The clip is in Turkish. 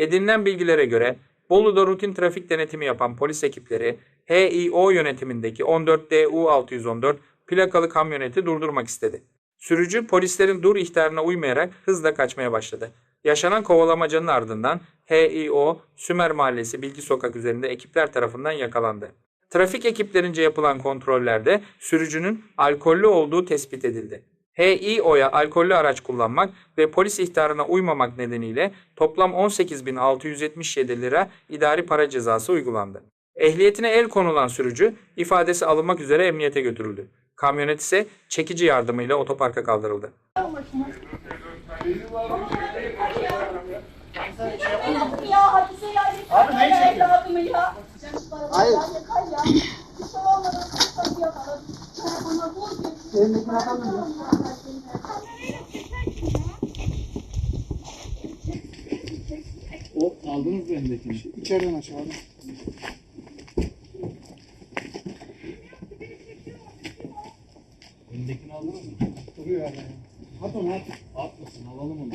Edinilen bilgilere göre Bolu'da rutin trafik denetimi yapan polis ekipleri HİO yönetimindeki 14DU614 plakalı kamyoneti durdurmak istedi. Sürücü polislerin dur ihtarına uymayarak hızla kaçmaya başladı. Yaşanan kovalamacanın ardından HİO Sümer Mahallesi Bilgi Sokak üzerinde ekipler tarafından yakalandı. Trafik ekiplerince yapılan kontrollerde sürücünün alkollü olduğu tespit edildi. HİO'ya alkollü araç kullanmak ve polis ihtarına uymamak nedeniyle toplam 18.677 lira idari para cezası uygulandı. Ehliyetine el konulan sürücü ifadesi alınmak üzere emniyete götürüldü. Kamyonet ise çekici yardımıyla otoparka kaldırıldı. Abi ne. Hayır. Elindekini atalım mı? O aldınız mı elindekini? İçeriden aşağıda. Elindekini aldınız mı? Duruyor hala. At onu at. Atmasın alalım onu.